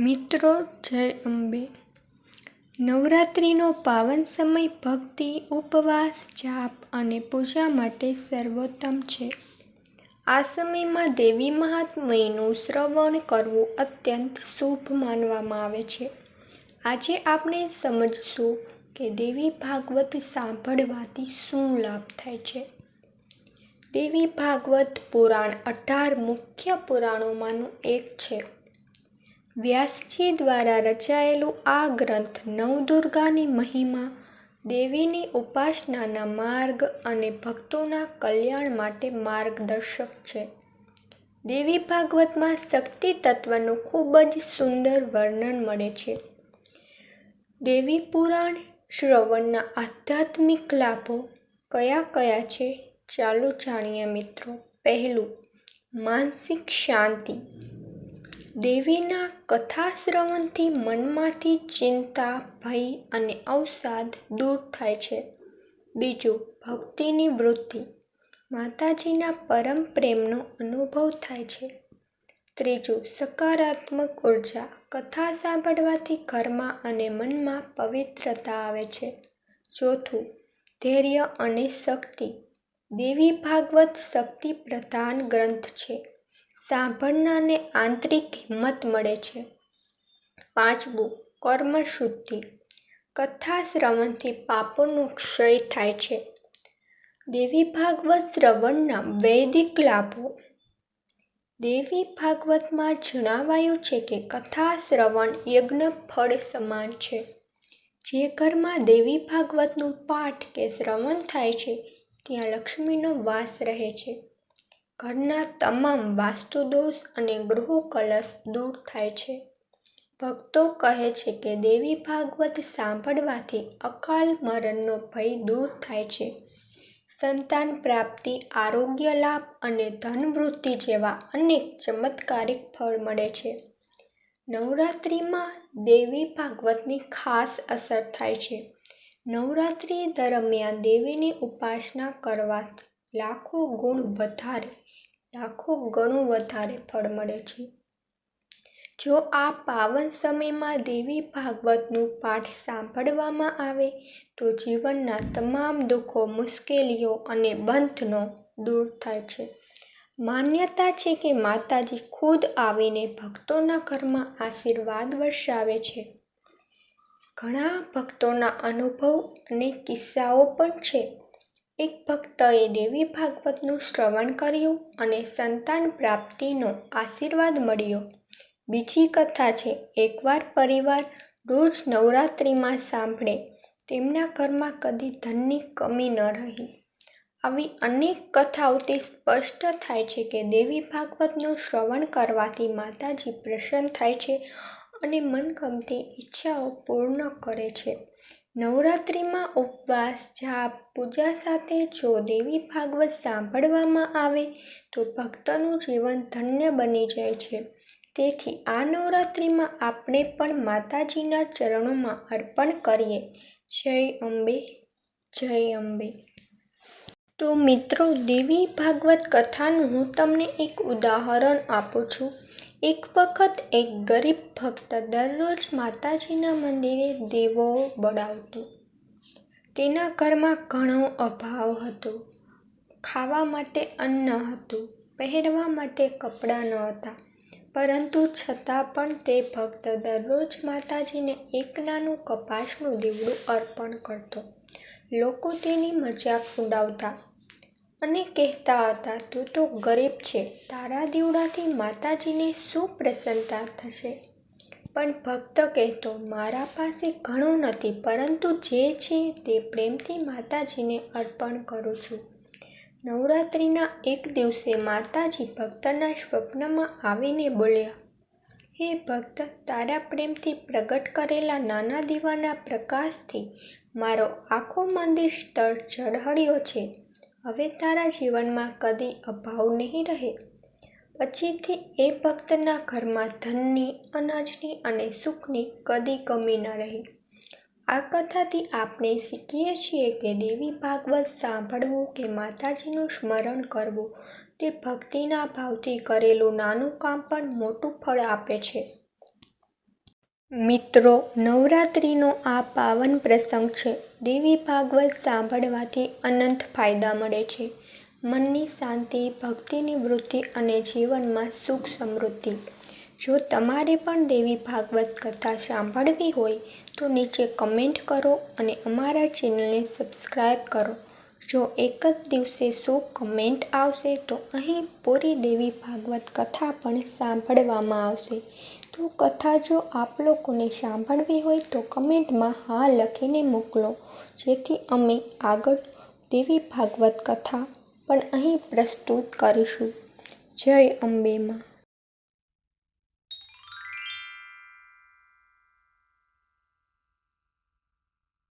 મિત્રો, જય અંબે. નવરાત્રિનો પાવન સમય ભક્તિ, ઉપવાસ, જાપ અને પૂજા માટે સર્વોત્તમ છે. આ સમયમાં દેવી મહાત્મયનું શ્રવણ કરવું અત્યંત શુભ માનવામાં આવે છે. આજે આપણે સમજશું કે દેવી ભાગવત સાંભળવાથી શું લાભ થાય છે. દેવી ભાગવત પુરાણ અઢાર મુખ્ય પુરાણોમાંનું એક છે. વ્યાસજી દ્વારા રચાયેલું આ ગ્રંથ નવદુર્ગાની મહિમા, દેવીની ઉપાસનાના માર્ગ અને ભક્તોના કલ્યાણ માટે માર્ગદર્શક છે. દેવી ભાગવતમાં શક્તિ તત્વનું ખૂબ જ સુંદર વર્ણન મળે છે. દેવી પુરાણ શ્રવણના આધ્યાત્મિક લાભો કયા કયા છે ચાલો જાણીએ મિત્રો. પહેલું, માનસિક શાંતિ. દેવીના કથા શ્રવણથી મનમાંથી ચિંતા, ભય અને અવસાદ દૂર થાય છે. બીજું, ભક્તિની વૃદ્ધિ. માતાજીના પરમ પ્રેમનો અનુભવ થાય છે. ત્રીજું, સકારાત્મક ઊર્જા. કથા સાંભળવાથી ઘરમાં અને મનમાં પવિત્રતા આવે છે. ચોથું, ધૈર્ય અને શક્તિ. દેવી ભાગવત શક્તિ પ્રધાન ગ્રંથ છે. સાંભળનારને આંતરિક હિંમત મળે છે. પાંચમું કર્મશુદ્ધિ. કથા શ્રવણથી પાપોનો ક્ષય થાય છે. દેવી ભાગવત શ્રવણના વૈદિક લાભો. દેવી ભાગવતમાં જણાવાયું છે કે કથા શ્રવણ યજ્ઞ ફળ સમાન છે. જે ઘરમાં દેવી ભાગવતનું પાઠ કે શ્રવણ થાય છે, ત્યાં લક્ષ્મીનો વાસ રહે છે. ઘરના તમામ વાસ્તુદોષ અને ગૃહ કલશ દૂર થાય છે. ભક્તો કહે છે કે દેવી ભાગવત સાંભળવાથી અકાલ મરણનો ભય દૂર થાય છે. સંતાન પ્રાપ્તિ, આરોગ્ય લાભ અને ધનવૃદ્ધિ જેવા અનેક ચમત્કારિક ફળ મળે છે. નવરાત્રિમાં દેવી ભાગવતની ખાસ અસર થાય છે. નવરાત્રિ દરમિયાન દેવીની ઉપાસના કરવાથી લાખો ગુણ વધારે લાખો ગણું વધારે ફળ મળે છે. જો આ પાવન સમયમાં દેવી ભાગવતનું પાઠ સાંભળવામાં આવે, તો જીવનના તમામ દુઃખો, મુશ્કેલીઓ અને બંધનો દૂર થાય છે. માન્યતા છે કે માતાજી ખુદ આવીને ભક્તોના ઘરમાં આશીર્વાદ વર્ષાવે છે. ઘણા ભક્તોના અનુભવ અને કિસ્સાઓ પણ છે. એક ભક્તએ દેવી ભાગવતનું શ્રવણ કર્યું અને સંતાન પ્રાપ્તિનો આશીર્વાદ મળ્યો. બીજી કથા છે, એકવાર પરિવાર રોજ નવરાત્રિમાં સાંભળે, તેમના ઘરમાં કદી ધનની કમી ન રહી. આવી અનેક કથાઓથી સ્પષ્ટ થાય છે કે દેવી ભાગવતનું શ્રવણ કરવાથી માતાજી પ્રસન્ન થાય છે અને મનગમતી ઈચ્છાઓ પૂર્ણ કરે છે. નવરાત્રિમાં ઉપવાસ, જાપ, પૂજા સાથે જો દેવી ભાગવત સાંભળવામાં આવે, તો ભક્તનું જીવન ધન્ય બની જાય છે. તેથી આ નવરાત્રિમાં આપણે પણ માતાજીના ચરણોમાં અર્પણ કરીએ. જય અંબે જય અંબે. તો મિત્રો, દેવી ભાગવત કથાનું હું તમને એક ઉદાહરણ આપું છું. એક વખત એક ગરીબ ભક્ત દરરોજ માતાજીના મંદિરે દેવો બળાવતું. તેના ઘરમાં ઘણો અભાવ હતો. ખાવા માટે અન્ન હતું પહેરવા માટે કપડાં ન હતા પરંતુ છતાં પણ તે ભક્ત દરરોજ માતાજીને એક નાનું કપાસનું દીવડું અર્પણ કરતો. લોકો તેની મજાક ઉડાવતા. અને કહેતા હતા, તું તો ગરીબ છે, તારા દીવડાથી માતાજીને શું પ્રસન્નતા થશે? પણ ભક્ત કહેતો, મારા પાસે ઘણું નથી, પરંતુ જે છે તે પ્રેમથી માતાજીને અર્પણ કરું છું. નવરાત્રિના એક દિવસે માતાજી ભક્તના સ્વપ્નમાં આવીને બોલ્યા, હે ભક્ત, તારા પ્રેમથી પ્રગટ કરેલા નાના દીવાના પ્રકાશથી મારો આખો મંદિર સ્થળ ઝળહળ્યો છે. હવે તારા જીવનમાં કદી અભાવ નહીં રહે. પછીથી એ ભક્તના ઘરમાં ધનની, અનાજની અને સુખની કદી કમી ન રહી. આ કથાથી આપણે શીખીએ છીએ કે દેવી ભાગવત સાંભળવું કે માતાજીનું સ્મરણ કરવું તે ભક્તિના ભાવથી કરેલું નાનું કામ પણ મોટું ફળ આપે છે. મિત્રો, નવરાત્રિનો આ પાવન પ્રસંગ છે. દેવી ભાગવત સાંભળવાથી અનંત ફાયદા મળે છે. મનની શાંતિ, ભક્તિની વૃદ્ધિ અને જીવનમાં સુખ સમૃદ્ધિ. જો તમારે પણ દેવી ભાગવત કથા સાંભળવી હોય, તો નીચે કમેન્ટ કરો અને અમારા ચેનલને સબસ્ક્રાઈબ કરો. જો એક જ દિવસે સો કમેન્ટ આવશે, તો અહીં પૂરી દેવી ભાગવત કથા પણ સાંભળવામાં આવશે. તો કથા જો આપ લોકોને સાંભળવી હોય, તો કમેન્ટમાં હા લખીને મોકલો. જેથી અમે આગળ દેવી ભાગવત કથા પણ અહીં પ્રસ્તુત કરીશું. જય અંબે માં.